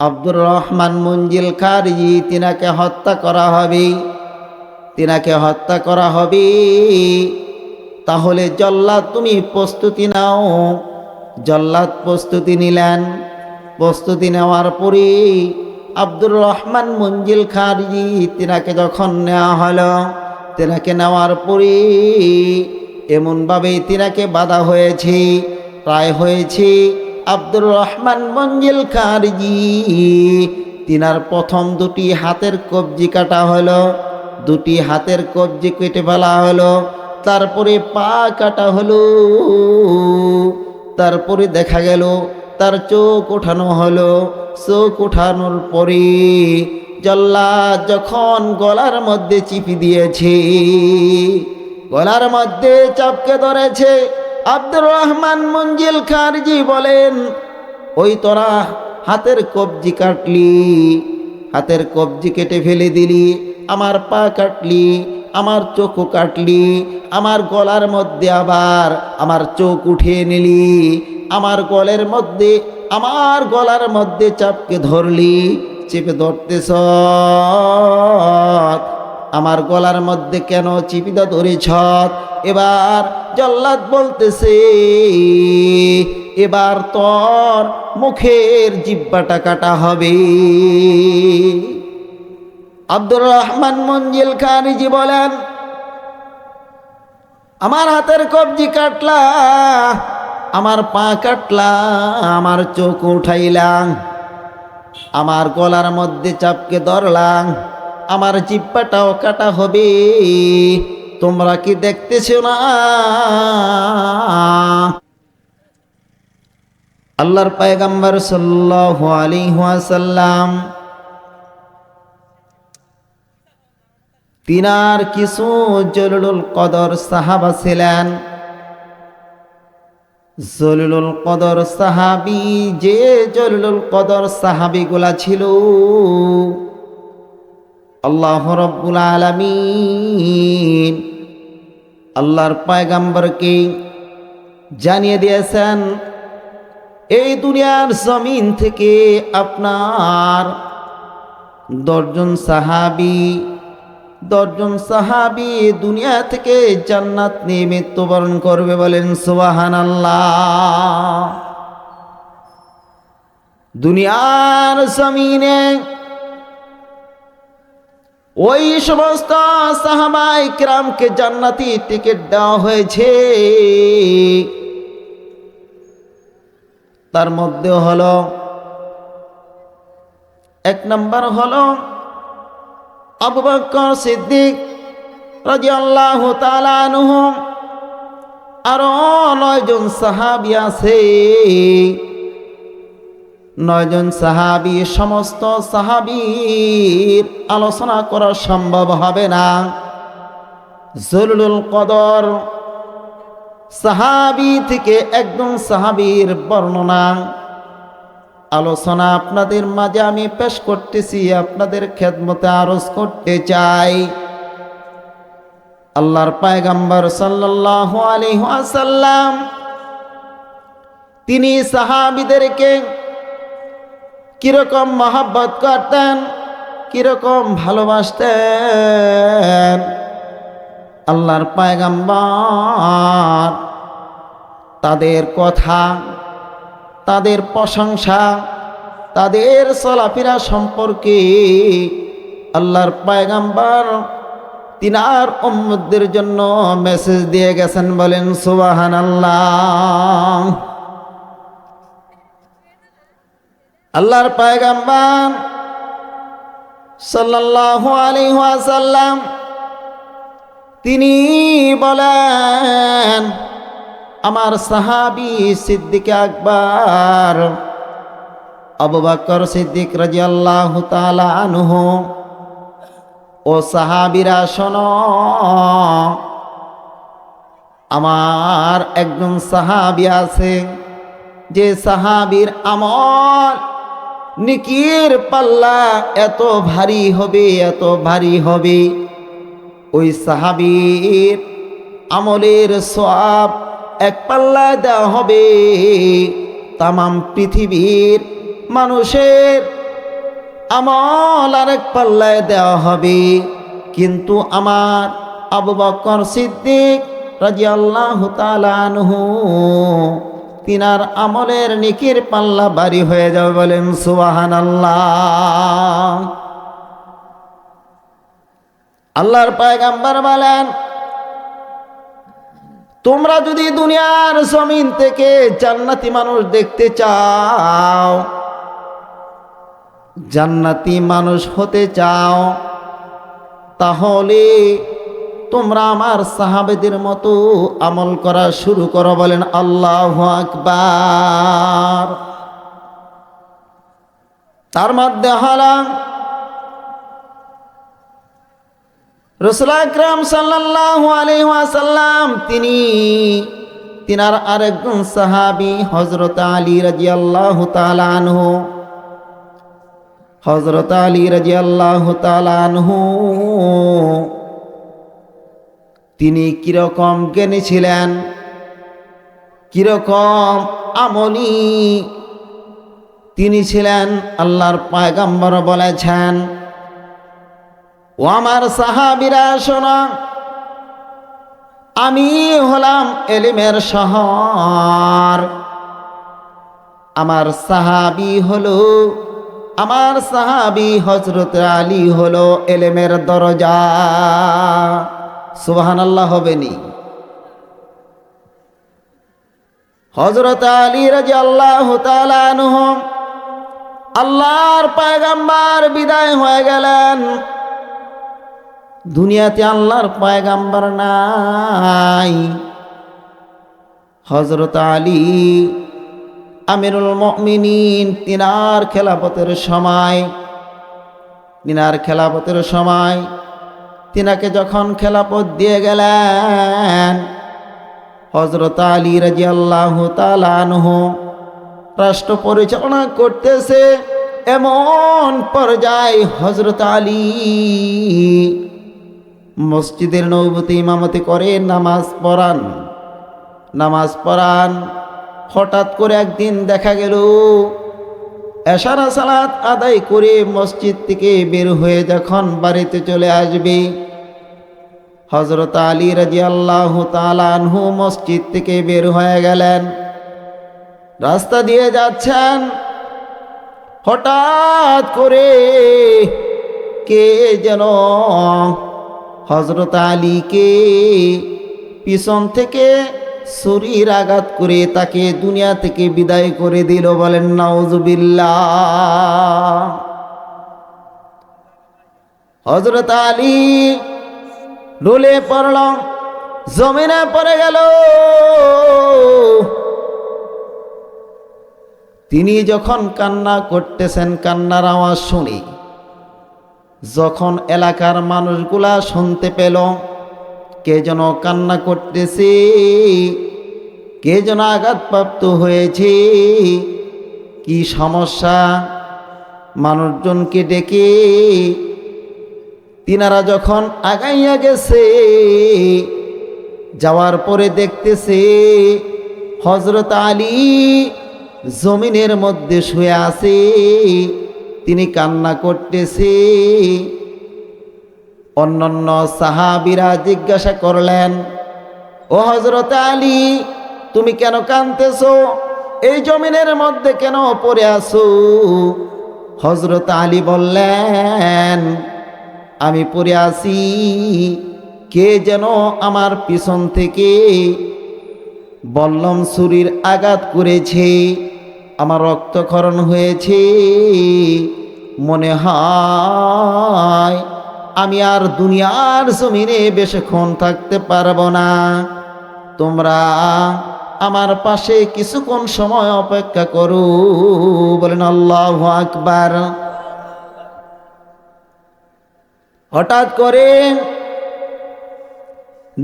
আব্দুর রহমান মঞ্জিল খারজি তিনাকে হত্যা করা হবে। তিনাকে হত্যা করা হবে। তাহলে জল্লাদ তুমি প্রস্তুতি নাও। জল্লাদ প্রস্তুতি নিলেন। প্রস্তুতি নেওয়ার পরে আব্দুর রহমান মঞ্জিল খারজি তিনাকে যখন নেওয়া হলো, তিনাকে নেওয়ার পরে এমনভাবেই তিনাকে বাধা হয়েছে প্রায় হয়েছে। আব্দুর রহমান মঞ্জিল খারজি। তিনার প্রথম দুটি হাতের কবজি কাটা হলো, দুটি হাতের কবজি কেটে ফেলা হলো, তারপরে পা কাটা হলো, তারপরে দেখা গেল তার চোখ ওঠানো হলো। চোখ ওঠানোর পরে জল্লা যখন গলার মধ্যে চিপি দিয়েছে, গলার মধ্যে চাপকে ধরেছে আব্দুর রহমান মঞ্জিল খারজি বলেন, ওই তোরা হাতের কবজি কাটলি, হাতের কবজি কেটে ফেলে দিলি, আমার পা কাটলি, আমার চোখও কাটলি, আমার গলার মধ্যে আবার আমার চোখ উঠিয়ে নিলি, আমার গলের মধ্যে, আমার গলার মধ্যে চাপকে ধরলি, চেপে ধরতে ধরতেছ আমার গলার মধ্যে কেন চিপিদা ধরেছ? এবার জল্লাদ বলতেছে, এবার তোর মুখের জিব্বাটা কাটা হবে। আব্দুর রহমান মঞ্জিল খানিজি বলেন, আমার হাতের কবজি কাটলা, আমার পা কাটলা, আমার চোখ উঠাইলাম, আমার গলার মধ্যে চাপকে ধরলাম। আমার জিব্বাটাও কাটা হবে। তোমরা কি দেখতেছ না? আল্লাহর পায়গাম্বার সাল্লাল্লাহু আলাইহি ওয়াসাল্লাম তিনার কিছু জলুল কদর সাহাবা ছিলেন। জলুল কদর সাহাবি, যে জলুল কদর সাহাবিগুলা ছিল আল্লাহ রব্বুল আলমিন। আল্লাহর পায়গাম্বরকে জানিয়ে দিয়েছেন, এই দুনিয়ার জমিন থেকে আপনার দশজন সাহাবি দশজন সাহাবি দুনিয়া থেকে জান্নাত নিয়ে মৃত্যুবরণ করবে বলেন সুবাহান আল্লাহ দুনিয়ার জমিনে ওই সমস্ত সাহাবাই ক্রামকে জান্নাতি টিকিট দেওয়া হয়েছে। তার মধ্যে হল, এক নম্বর হল, আবু সিদ্দিক তাআলা আনহু, আরও নয়জন সাহাবী আছে। নয়জন সাহাবি, সমস্ত সাহাবির আলোচনা করা সম্ভব হবে না। জরুল কদর সাহাবি থেকে একজন সাহাবীর বর্ণনা। আলোচনা আপনাদের মাঝে আমি পেশ করতেছি, আপনাদের খেদমতে আরজ করতে চাই। আল্লাহর পায়গাম্বর সাল্লাল্লাহু আলাইহি ওয়াসাল্লাম, তিনি সাহাবীদেরকে কীরকম মহাব্বত করতেন, কীরকম ভালোবাসতেন। আল্লাহর পায়গাম্বর, তাদের কথা, তাদের প্রশংসা, তাদের চলাফেরা সম্পর্কে আল্লাহর পায়গাম্বার তিনার উম্মদের জন্য মেসেজ দিয়ে গেছেন বলেন সুবাহান আল্লাহ আল্লাহর পায়গাম্বার সাল্লাল্লাহু আলাইহি ওয়াসাল্লাম তিনি বলেন, আমার সাহাবি সিদ্দিক আকবর, আবু বকর সিদ্দিক রাজিয়াল্লাহু তাআলা আনহু, ও সাহাবিরা, শোনো, আমার একজন সাহাবি আছে, যে সাহাবির আমল নিকির পাল্লা এত ভারী হবে, এত ভারী হবে। ওই সাহাবির আমলের সব এক পাল্লা দেওয়া হবে। তামাম পৃথিবীর মানুষের আমল আরেক পাল্লায় দেওয়া হবে। কিন্তু আমার আবু বকর সিদ্দিক রাজি আল্লাহ তালানহু তিনার আমলের নিকির পাল্লা বাড়ি হয়ে যাবে বলেন সুবাহান আল্লাহ আল্লাহর পায়গাম্বার বলেন, তোমরা যদি দুনিয়ার জমিন থেকে জান্নাতি মানুষ দেখতে চাও, জান্নাতি মানুষ হতে চাও, তাহলে তোমরা আমার সাহাবেদের মতো আমল করা শুরু করো, বলেন আল্লাহ আকবার। তার মধ্যে হলাম রসুল আকরাম সাল্লাহ আলহাসাল্লাম তিনি তিনার আরেকজন সাহাবি হজরত আলী রাজি আল্লাহ তালানহু হজরত আলী রাজি আল্লাহ তালানহু তিনি কীরকম জ্ঞানী ছিলেন? কীরকম আমলি তিনি ছিলেন আল্লাহর পায়গাম্বর বলেছেন ও আমার সাহাবিরা শোনা, আমি হলাম এলিমের শহর। আমার সাহাবি হলো, আমার সাহাবি হজরত আলী হলো এলেমের দরজা। সুবাহান আল্লাহ হবেনি। হজরত আলী রাজি আল্লাহ তালানহম আল্লাহর পায়গাম্বার বিদায় হয়ে গেলেন। দুনিয়াতে আল্লাহর পায়গাম্বার নাই। হজরত আলী আমিরুল মমিনিন, তিনার খেলাপথের সময়, তিনার খেলাপথের সময় তিনাকে যখন খেলাপথ দিয়ে গেলেন হজরত আলী রাজি আল্লাহ তালানহ রাষ্ট্র পরিচালনা করতেছে এমন পর্যায়ে হজরত আলী মসজিদের নৌবতী ইমামতি করে নামাজ পড়ান। নামাজ পড়ান, হঠাৎ করে একদিন দেখা গেল এশারা সালাত আদায় করে মসজিদ থেকে বের হয়ে যখন বাড়িতে চলে আসবে হজরত আলী রাজি আল্লাহ তালানহু মসজিদ থেকে বের হয়ে গেলেন। রাস্তা দিয়ে যাচ্ছেন। হঠাৎ করে কে যেন হজরত আলীকে পিছন থেকে শরীর আঘাত করে তাকে দুনিয়া থেকে বিদায় করে দিল, বলেন নাউজুবিল্লা হজরত আলী ডোলে পড়ল, জমিনে পড়ে গেল। তিনি যখন কান্না করতেছেন, কান্নার আওয়াজ শুনি, যখন এলাকার মানুষগুলা শুনতে পেল কে যেন কান্না করতেছে, কে যেন আঘাতপ্রাপ্ত হয়েছে, কি সমস্যা? মানুষজনকে ডেকে তিনারা যখন আগাইয়া গেছে, যাওয়ার পরে দেখতেছে হজরত আলী জমিনের মধ্যে শুয়ে আছে, তিনি কান্না করতেছে। অন্যান্য সাহাবিরা জিজ্ঞাসা করলেন, ও হজরত আলী, তুমি কেন কানতেছ এই জমিনের মধ্যে কেন পড়ে আসো হজরত আলী বললেন, আমি পড়ে আসি কে যেন আমার পিছন থেকে বল্লম ছুরির আঘাত করেছে, আমার রক্তক্ষরণ হয়েছে, মনে হয় আমি আর দুনিয়ার জমিনে বেশিক্ষণ থাকতে পারব না। তোমরা আমার পাশে কিছুক্ষণ সময় অপেক্ষা করু, বলেন আল্লাহ আকবার। হঠাৎ করে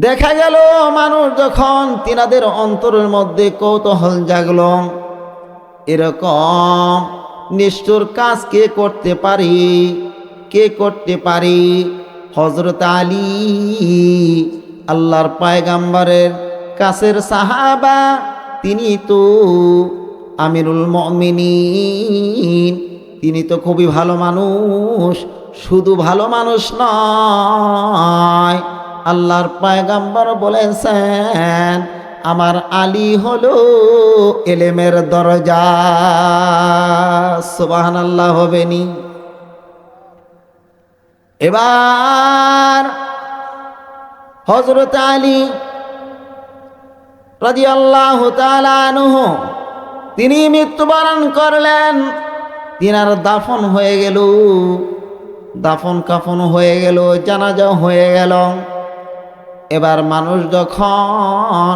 দেখা গেল, মানুষ যখন তিনাদের অন্তরের মধ্যে কৌতূহল জাগল, এরকম নিষ্ঠুর কাজ কে করতে পারি কে করতে পারে? হজরত আলী, আল্লাহর পায়গাম্বারের কাছের সাহাবা, তিনি তো আমিরুল মমিনিন, তিনি তো খুবই ভালো মানুষ, শুধু ভালো মানুষ নয়। আল্লাহর পায়গাম্বর বলেছেন, আমার আলী হলো এলেমের দরজা। সুবাহান আল্লাহ হবেনি এবার হজরত আলী রাজি আল্লাহ তিনি মৃত্যুবরণ করলেন। তিনার দাফন হয়ে গেল, দাফন কাফন হয়ে গেল, জানাজা হয়ে গেল। এবার মানুষ যখন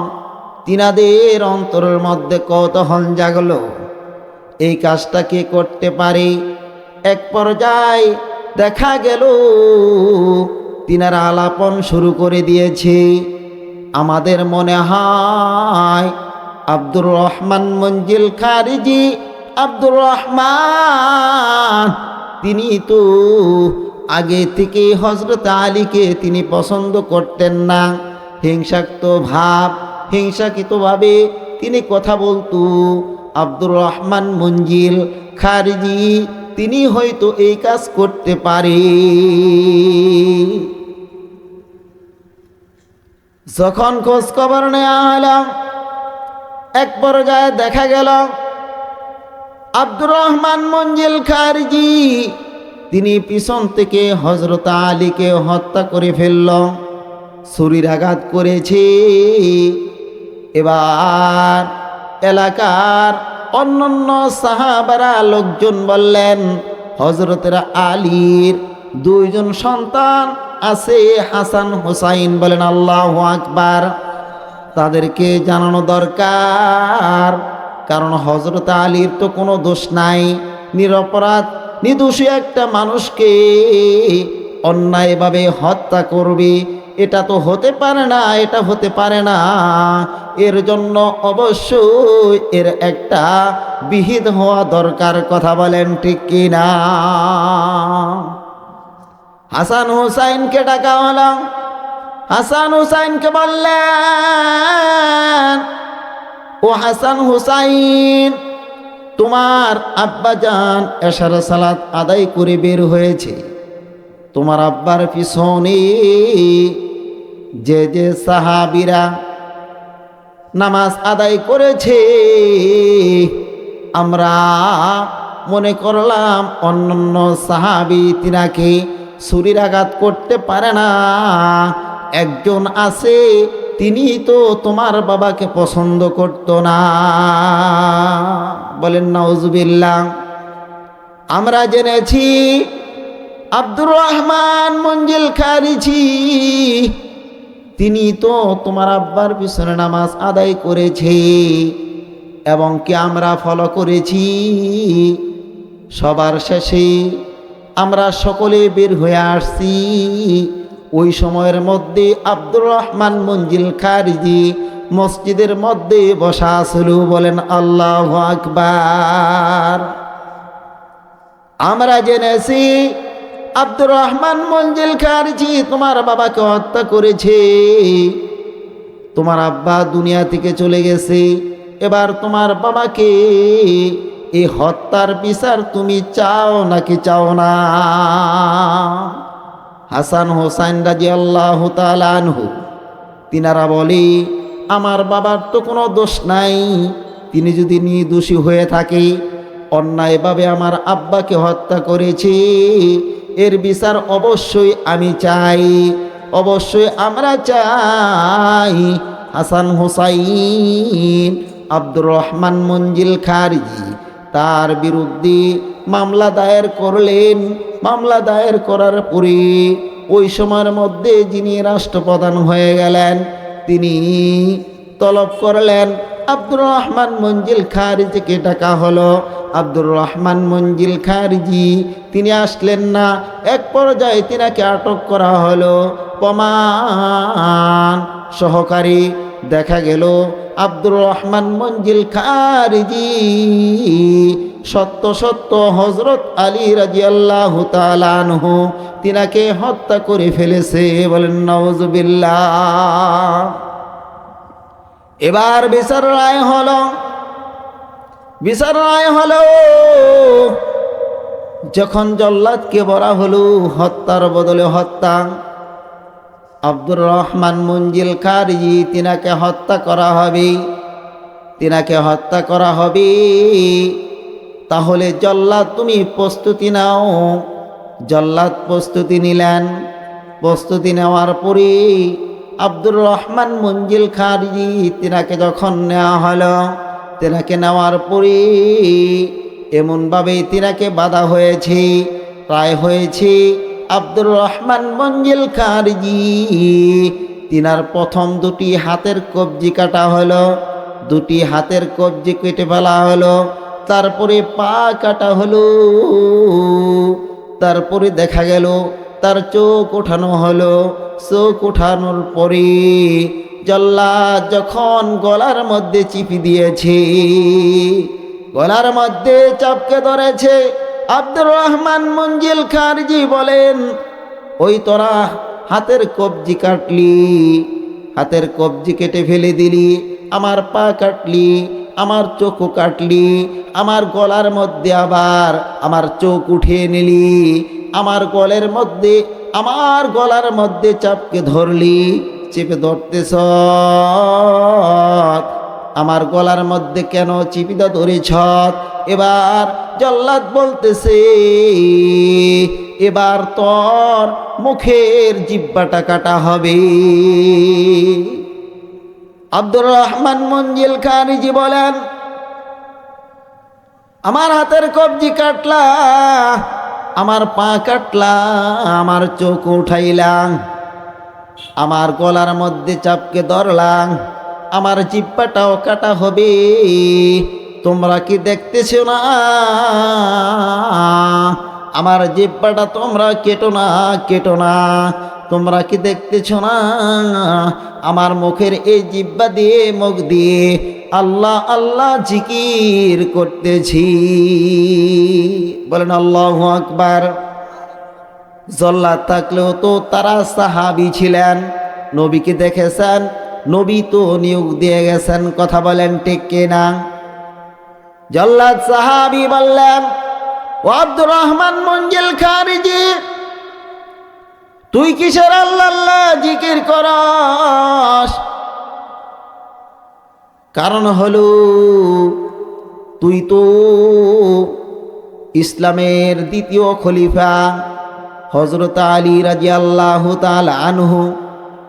তিনাদের অন্তরের মধ্যে কৌতূহল জাগল, এই কাজটা কে করতে পারে? এক পর্যায়ে দেখা গেল। তিনারা আলাপন শুরু করে দিয়েছে। আমাদের মনে হয় আব্দুর রহমান মঞ্জিল খারিজি। আব্দুর রহমান, তিনি তো আগে থেকে হজরত আলীকে তিনি পছন্দ করতেন না। হিংসাক্ত ভাব, হিংসাকৃতভাবে তিনি কথা বলতো। আব্দুর রহমান মঞ্জিল খারিজি তিনি হয়তো এই কাজ করতে পারে। যখন খোঁজ খবর নেওয়া হলো, এক পর্যায়ে দেখা গেল, আব্দুর রহমান মঞ্জিল খারজি, তিনি পিছন থেকে হজরত আলীকে হত্যা করে ফেলল শরীর আঘাত করেছে। এবার এলাকার অন্যান্য সাহাবারা লোকজন বললেন হজরতের আলীর দুইজন সন্তান আছে, হাসান হুসাইন বলেন, আল্লাহ আকবার। তাদেরকে জানানো দরকার, কারণ হজরত আলীর তো কোনো দোষ নাই। নিরপরাধ, নিদোষী একটা মানুষকে অন্যায়ভাবে হত্যা করবে এটা তো হতে পারে না, এটা হতে পারে না। এর জন্য অবশ্যই এর একটা বিহিত হওয়া দরকার, কথা বলেন ঠিক কিনা? হাসান হুসাইনকে ডাকা হলো। হাসান হুসাইনকে বললেন, ও হাসান হুসাইন, তোমার আব্বাজান এশার সালাত আদায় করে বের হয়েছে। তোমার আব্বার পিছনে যে যে সাহাবিরা নামাজ আদায় করেছে, আমরা মনে করলাম অন্যান্য সাহাবি তিনাকে ছুরির আঘাত করতে পারে না। একজন আছে, তিনি তো তোমার বাবাকে পছন্দ করতো না। বলেন নজুবিল্লা আমরা জেনেছি আব্দুর রহমান মঞ্জিল খারিছি তিনি তো তোমার আব্বার পিছনে নামাজ আদায় করেছে এবং কি আমরা ফলো করেছি? সবার শেষে আমরা সকলে বের হয়ে আসছি। ওই সময়ের মধ্যে আব্দুর রহমান মঞ্জিল খারিজি মসজিদের মধ্যে বসা ছিল, বলেন, আল্লাহ আকবার। আমরা জেনেছি আব্দুর রহমান মঞ্জিল খারিজি, তোমার বাবাকে হত্যা করেছে। তোমার আব্বা দুনিয়া থেকে চলে গেছে। এবার তোমার বাবাকে এই হত্যার বিচার তুমি চাও নাকি চাও না? হাসান হোসাইন রাজি আল্লাহ তালানহু তিনারা বলে, আমার বাবার তো কোনো দোষ নাই। তিনি যদি নির্দোষী হয়ে থাকে, অন্যায়ভাবে আমার আব্বাকে হত্যা করেছে। এর বিচার অবশ্যই আমি চাই। অবশ্যই আমরা চাই। হাসান হোসাইন, আব্দুর রহমান মঞ্জিল খারিজি তার বিরুদ্ধে মামলা দায়ের করলেন। মামলা দায়ের করার পরে ওই সময়ের মধ্যে যিনি রাষ্ট্রপ্রধান হয়ে গেলেন, তিনি তলব করলেন। আব্দুর রহমান মঞ্জিল খারিজিকে ডাকা হলো? আব্দুর রহমান মঞ্জিল খারিজি, তিনি আসলেন না। এক পর্যায়ে তিনাকে আটক করা হলো। প্রমাণ সহকারী দেখা গেল আব্দুর রহমান মঞ্জিল খারিজি। সত্য সত্য হজরত আলী রাজি আল্লাহ তালানহু তিনাকে হত্যা করে ফেলেছে। বলেন নওজবিল্লা এবার বিচার রায় হল বিচার রায় হল, যখন জল্লাদকে বলা হলো হত্যার বদলে হত্যা, আব্দুর রহমান মঞ্জিল খারজি তিনাকে হত্যা করা হবে, তিনাকে হত্যা করা হবে, তাহলে জল্লাদ তুমি প্রস্তুতি নাও। জল্লাদ প্রস্তুতি নিলেন। প্রস্তুতি নেওয়ার পরে আব্দুর রহমান মঞ্জিল খারজি তিনাকে যখন নেওয়া হলো, তেনাকে নেওয়ার পরে এমনভাবেই তিনাকে বাধা হয়েছে প্রায় হয়েছে। আব্দুর রহমান মঞ্জিল খারজি তিনার প্রথম দুটি হাতের কবজি কাটা হলো, দুটি হাতের কবজি কেটে ফেলা হলো, তারপরে পা কাটা হলো, তারপরে দেখা গেল তার চোখ ওঠানো হলো। চোখ ওঠানোর পরে জল্লা যখন গলার মধ্যে চিপি দিয়েছে, গলার মধ্যে চাপকে ধরেছে। আব্দুর রহমান মঞ্জিল খারজি বলেন, ওই তোরা হাতের কবজি কাটলি, হাতের কবজি কেটে ফেলে দিলি, আমার পা কাটলি, আমার চোখও কাটলি, আমার গলার মধ্যে আবার আমার চোখ উঠিয়ে নিলি আমার গলের মধ্যে, আমার গলার মধ্যে চাপকে ধরলি, চেপে ধরতেছ। আমার গলার মধ্যে কেন চিপিদা ধরেছ? এবার জল্লাদ বলতেছে, এবার তোর মুখের জিব্বাটা কাটা হবে। আব্দুর রহমান মঞ্জিল খারিজি বলেন, আমার হাতের কবজি কাটলা আমার পা কাটলা, আমার চোখ উঠাইলাম আমার গলার মধ্যে চাপকে ধরলাম আমার জিব্বাটাও কাটা হবে। তোমরা কি দেখতেছ না? আমার জিব্বাটা তোমরা কেটো না কেটো না। তোমরা কি দেখতেছ না? আমার মুখের এই জিব্বা দিয়ে, মুখ দিয়ে আল্লাহ আল্লাহ জিকির করতেছি। বলেন, আল্লাহ আকবার। জল্লা থাকলেও তো তারা সাহাবি ছিলেন, নবীকে দেখেছেন, নবী তো নিয়োগ দিয়ে গেছেন, কথা বলেন ঠিক কিনা? জল্লাদ সাহাবি বললেন, ও আব্দুর রহমান মঞ্জিল খারিজি, তুই কিসের আল্লাহ আল্লাহ জিকির করস? কারণ হলো, তুই তো ইসলামের দ্বিতীয় খলিফা হজরত আলী রাজি আল্লাহ আনহু।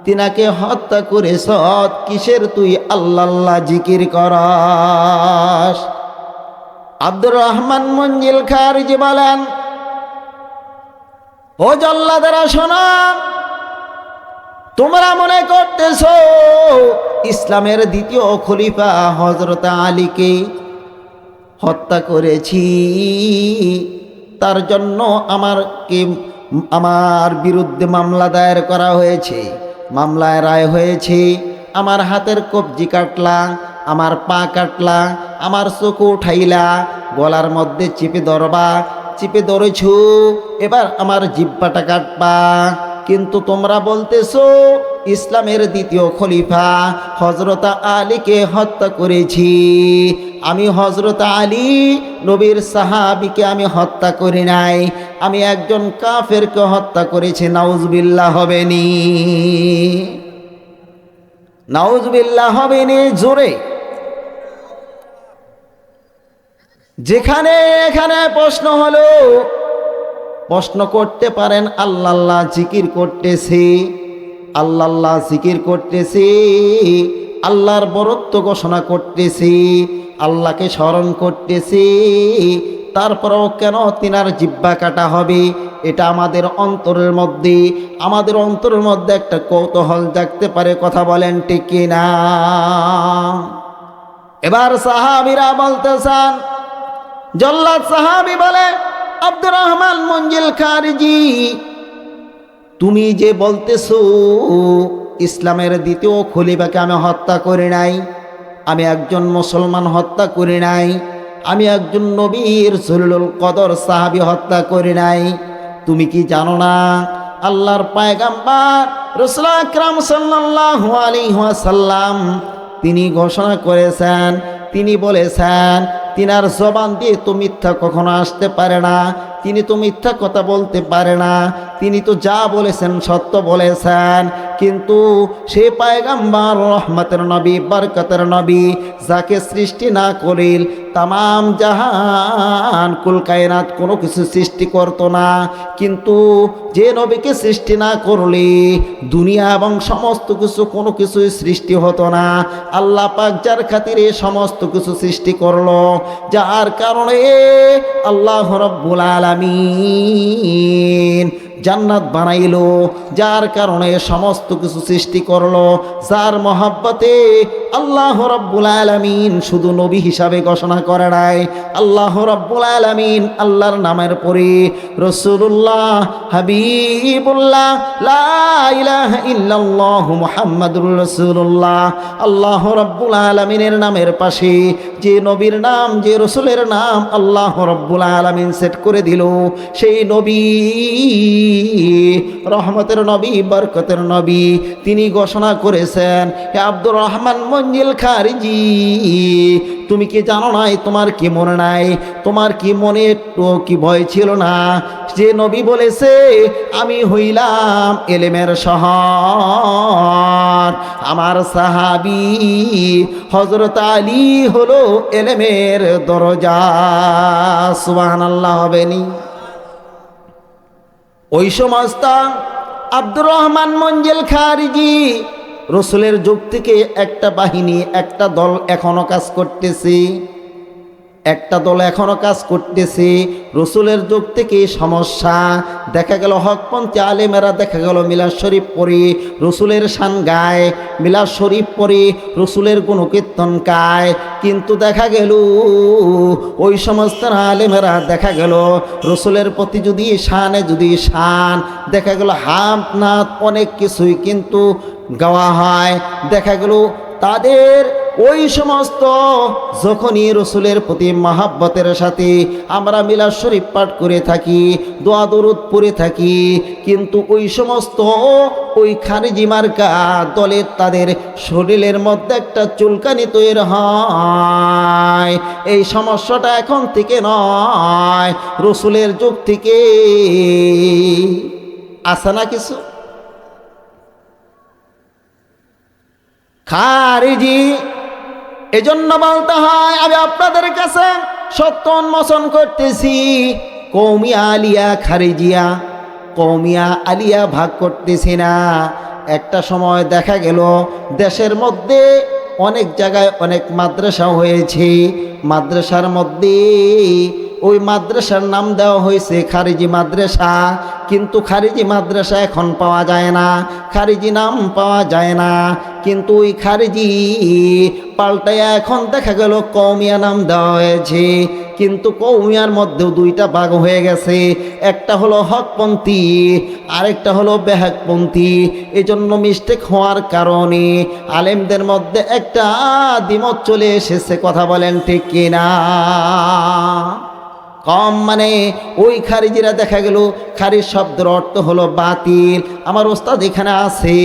তিনাকে হত্যা করে সৎ কিসের তুই আল্লাহ জিকির করস? আব্দুর রহমান মঞ্জিল খারিজি বলেন, ও জল্লাদারা শোনা তোমরা মনে করতেছ ইসলামের দ্বিতীয় খলিফা হজরত আলীকে হত্যা করেছি? তার জন্য আমারকে আমার বিরুদ্ধে মামলা দায়ের করা হয়েছে। মামলায় রায় হয়েছে, আমার হাতের কবজি কাটলা, আমার পা কাটলা, আমার চোখ উঠাইলা, গলার মধ্যে চিপে ধরবা, চিপে ধরেছ, এবার আমার জিব্বাটা কাটবা। কিন্তু তোমরা বলতেছো, ইসলামের দ্বিতীয় খলিফা হজরত আলীকে হত্যা করেছি। আমি হজরত আলী নবীর সাহাবিকে আমি হত্যা করি নাই। আমি একজন কাফেরকে হত্যা করেছি, নাউজবিল্লাহ হবেনি নাউজবিল্লাহ হবেনি জোরে। যেখানে এখানে প্রশ্ন হলো প্রশ্ন করতে পারেন আল্লাহ জিকির করতেছে আল্লাহ জিকির করতেছে, আল্লাহর বরত্ব ঘোষণা করতেছি, আল্লাহকে স্মরণ করতেছি, তারপরেও কেন তিনার জিব্বা কাটা হবে? এটা আমাদের অন্তরের মধ্যে, আমাদের অন্তরের মধ্যে একটা কৌতূহল জাগতে পারে, কথা বলেন ঠিক না? এবার সাহাবিরা বলতে চান, জল্লাদ সাহাবি বলে আব্দুর রহমান মঞ্জিল খারিজি, তুমি যে বলতেছো, ইসলামের দ্বিতীয় খলিফাকে আমি হত্যা করি নাই, আমি একজন মুসলমান হত্যা করি নাই, আমি একজন নবীর সলিলুল কদর সাহাবি হত্যা করি নাই, তুমি কি জানো না? আল্লাহর পায়গাম্বার রসুল আকরাম সাল্লাল্লাহু আলাইহি ওয়াসাল্লাম তিনি ঘোষণা করেছেন তিনি বলেছেন, তিনার জবান দিয়ে তো মিথ্যা কখনো আসতে পারে না। তিনি তো মিথ্যা কথা বলতে পারে না। তিনি তো যা বলেছেন, সত্য বলেছেন। কিন্তু সে পায়গাম্বার রহমতের নবী, বরকতের নবী, যাকে সৃষ্টি না করিল তাম জাহান, কুল কায়নাত কোনো কিছু সৃষ্টি করতো না। কিন্তু যে নবীকে সৃষ্টি না করলে দুনিয়া এবং সমস্ত কিছু কোনো কিছুই সৃষ্টি হতো না। আল্লাহ পাক যার খাতিরে সমস্ত কিছু সৃষ্টি করল, যার কারণে আল্লাহ রব্বুল আলামিন জান্নাত বানাইল, যার কারণে সমস্ত কিছু সৃষ্টি করল, যার মহাব্বতে আল্লাহ রব্বুল আলামিন শুধু নবী হিসাবে ঘোষণা করে নাই। আল্লাহ রব্বুল আলামিন আল্লাহর নামের পরে রসুল্লাহ হাবিবুল্লাহ লা ইলাহা ইল্লাল্লাহ মুহাম্মাদুর রাসূলুল্লাহ আল্লাহ রব্বুল আলামিনের নামের পাশে যে নবীর নাম, যে রসুলের নাম আল্লাহ রব্বুল আলামিন সেট করে দিল। সেই নবী, রহমতের নবী, বরকতের নবী তিনি ঘোষণা করেছেন, হে আব্দুর রহমান মঞ্জিল খারিজি, তুমি কি জানো নাই তোমার কি মনে নাই? তোমার কি মনে একটু কি ভয় ছিল না? যে নবী বলেছে, আমি হইলাম এলেমের শহর। আমার সাহাবি হজরত আলী হলো এলেমের দরজা সুবাহান আল্লাহ হবেনি ওই সমস্ত আব্দুর রহমান মঞ্জেল খারিজি রসুলের যুগ থেকে একটা বাহিনী, একটা দল এখনও কাজ করতেছে। একটা দল এখনও কাজ করতেছে। রসুলের যুগ থেকে সমস্যা। দেখা গেল হকপন্থী আলেমেরা দেখা গেল মিলাদ শরীফ পরে রসুলের শান গায়। মিলাদ শরীফ পরে রসুলের গুণকীর্তন গায়। কিন্তু দেখা গেল, ওই সমস্ত আলেমেরা দেখা গেল, রসুলের প্রতি যদি শানে যদি শান, দেখা গেল হাম নাথ অনেক কিছুই কিন্তু গাওয়া হয়। দেখা গেল তাদের ওই সমস্ত যখনই রসুলের প্রতি মাহাব্বতের সাথে আমরা মিলাদ শরীফ পাঠ করে থাকি, দোয়া দরুদ পড়ে থাকি, কিন্তু ওই সমস্ত ওই খারিজি মার্কা দলের তাদের শরীরের মধ্যে একটা চুলকানি তৈরি হয়। এই সমস্যাটা এখন থেকে নয়, রসুলের যুগ থেকে। আসে না কিছু? খারিজি এজন্য বলতে হয়, আমি আপনাদের কাছে সত্য উন্মোচন করতেছি। কৌমিয়া আলিয়া খারিজিয়া, কৌমিয়া আলিয়া ভাগ করতেছি না। একটা সময় দেখা গেল, দেশের মধ্যে অনেক জায়গায় অনেক মাদ্রাসা হয়েছে। মাদ্রাসার মধ্যে ওই মাদ্রাসার নাম দেওয়া হয়েছে খারিজি মাদ্রাসা। কিন্তু খারিজি মাদ্রাসা এখন পাওয়া যায় না। খারিজি নাম পাওয়া যায় না। কিন্তু ওই খারিজি পাল্টায় এখন দেখা গেল কৌমিয়া নাম দেওয়া হয়েছে। কিন্তু কৌমিয়ার মধ্যেও দুইটা ভাগ হয়ে গেছে। একটা হলো হকপন্থী, আরেকটা হলো বেহাকপন্থী। এজন্য মিস্টেক হওয়ার কারণে আলেমদের মধ্যে একটা দ্বিমত চলে এসেছে, কথা বলেন ঠিক কিনা? কম মানে ওই খারিজিরা দেখা গেল, খারিজ শব্দের অর্থ হলো বাতিল। আমার ওস্তাদ এখানে আছে,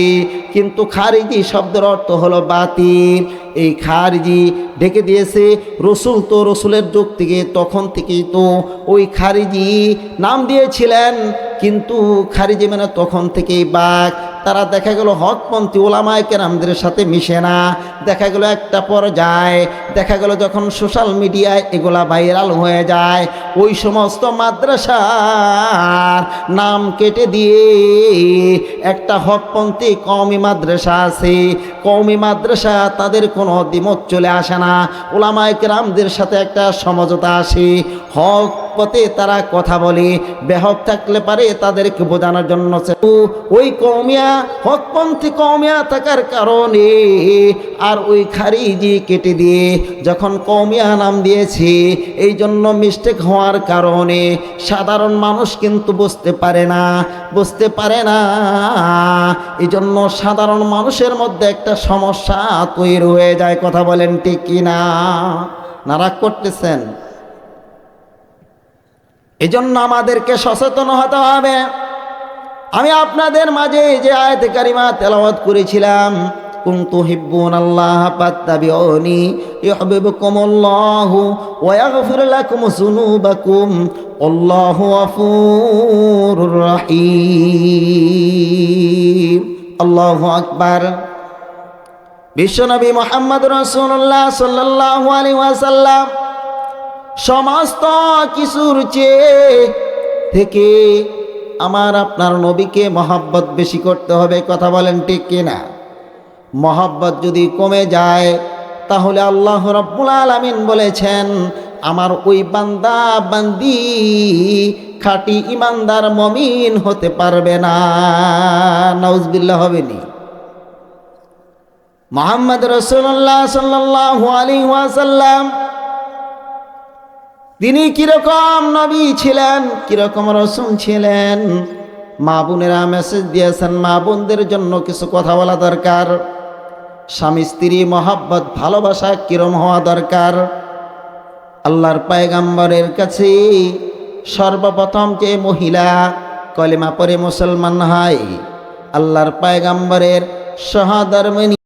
কিন্তু খারিজি শব্দের অর্থ হলো বাতিল। এই খারিজি ঢেকে দিয়েছে, রসুল তো রসুলের যুগ থেকে, তখন থেকেই তো ওই খারিজি নাম দিয়েছিলেন, কিন্তু খারিজি মানে তখন থেকেই বাঘ। তারা দেখা গেল হকপন্থী ওলামায় কেরামদের সাথে মিশে না। দেখা গেল একটা পর্যায়ে দেখা গেল যখন সোশ্যাল মিডিয়ায় এগুলা ভাইরাল হয়ে যায়। ওই সমস্ত মাদ্রাসার নাম কেটে দিয়ে একটা হকপন্থী কওমি মাদ্রাসা আছে। কওমি মাদ্রাসা তাদের কোনো দ্বিমত চলে আসে না। ওলামায় কেরামদের সাথে একটা সমঝোতা আসে। হক পথে তারা কথা বলে, বেহক থাকলে পারে তাদেরকে বোঝানোর জন্য ওই কৌমিয়া হকপন্থী কৌমিয়া থাকার কারণে আর ওই খারিজি কেটে দিয়ে যখন কৌমিয়া নাম দিয়েছে এই জন্য মিস্টেক হওয়ার কারণে সাধারণ মানুষ কিন্তু বুঝতে পারে না, বুঝতে পারে না। এই জন্য সাধারণ মানুষের মধ্যে একটা সমস্যা তৈরি হয়ে যায়, কথা বলেন ঠিক কিনা? নারাক করতেছেন। এজন্য আমাদেরকে সচেতন হতে হবে। আমি আপনাদের মাঝে যে আয়তে কারিমা তেলাওয়াত করেছিলাম, কুন্তু হিব্বুন আল্লাহ পাত্তাবিউনি ইউহিব্বুকুমুল্লাহু ওয়া ইয়াগফির লাকুম যুনুবাকুম, আল্লাহু গফুরুর রাহিম। আল্লাহু আকবার। বিশ্বনবী মোহাম্মদ রাসূলুল্লাহ সাল্লাল্লাহু আলাইহি ওয়াসাল্লাম সমস্ত কিছুর চেয়ে থেকে আমার আপনার নবীকে মহাব্বত বেশি করতে হবে, কথা বলেন ঠিক কিনা? মহাব্বত যদি কমে যায়, তাহলে আল্লাহ রব্বুল আলমিন বলেছেন, আমার ওই বান্দা বান্দি খাঁটি ইমানদার মমিন হতে পারবে না। নাউজবিল্লা হবে নি। মোহাম্মদ রসুল্লাহ সাল্লাহ আলী ওয়াসাল্লাম তিনি কীরকম নবী ছিলেন, কীরকম রসুন ছিলেন? মা বোনেরা মেসেজ দিয়েছেন, মা বোনদের জন্য কিছু কথা বলা দরকার। স্বামী স্ত্রী মহাব্বত, ভালোবাসা কিরম হওয়া দরকার? আল্লাহর পায়গাম্বরের কাছে সর্বপ্রথম যে মহিলা কলেমা পরে মুসলমান হয়, আল্লাহর পায়গাম্বরের সহধর্মিনী